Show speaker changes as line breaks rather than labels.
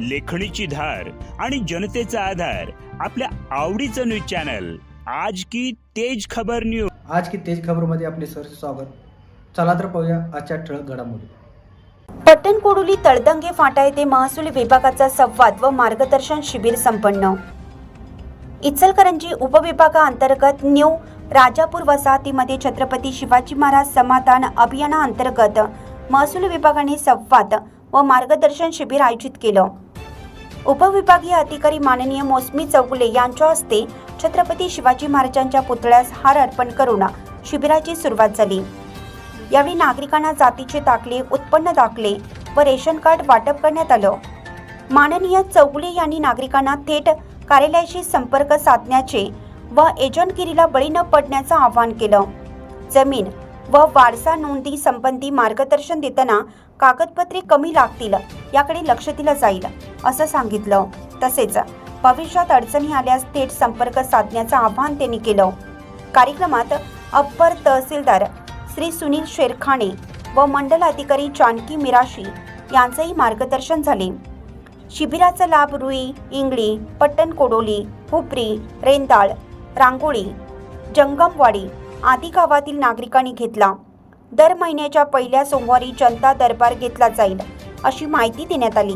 लेखणीची धार आणि जनतेचा आधार आपल्या आवडीचं न्यूज चॅनल. आज की तेज खबर न्यूज
आज की तेज खबरमध्ये आपले सर स्वागत. चला तर पाहूया आजच्या ठळक घडामोडी.
पट्टणकोडोली तळदंगे फाटा येथे महसूल विभागाचा संवाद व मार्गदर्शन शिबिर संपन्न. इचलकरंजी उपविभागाअंतर्गत न्यू राजापूर वसाहतीमध्ये छत्रपती शिवाजी महाराज समाधान अभियानाअंतर्गत महसूल विभागाने संवाद व मार्गदर्शन शिबिर आयोजित केलं. उपविभागीय अधिकारी माननीय मोसमी चौगुले यांच्या हस्ते छत्रपती शिवाजी महाराजांच्या पुतळ्यास हार अर्पण करून शिबिराची सुरुवात झाली. यावेळी नागरिकांना जातीचे दाखले उत्पन्न दाखले व रेशन कार्ड वाटप करण्यात आलं. माननीय चौगुले यांनी नागरिकांना थेट कार्यालयाशी संपर्क साधण्याचे व एजंटगिरीला बळी न पडण्याचं आवाहन केलं. जमीन व वारसा नोंदी संबंधी मार्गदर्शन देताना कागदपत्रे कमी लागतील याकडे लक्ष दिलं जाईल असं सांगितलं. तसेच भविष्यात अडचणी आल्यास थेट संपर्क साधण्याचं आवाहन त्यांनी केलं. कार्यक्रमात अप्पर तहसीलदार श्री सुनील शेरखाणे व मंडल अधिकारी जानकी मिराशी यांचंही मार्गदर्शन झाले. शिबिराचा लाभ रुई इंगळी पट्टणकोडोली हुपरी रेंदाळ रांगोळी जंगमवाडी आदी गावातील नागरिकांनी घेतला. दर महिन्याच्या पहिल्या सोमवारी जनता दरबार घेतला जाईल अशी माहिती देण्यात आली.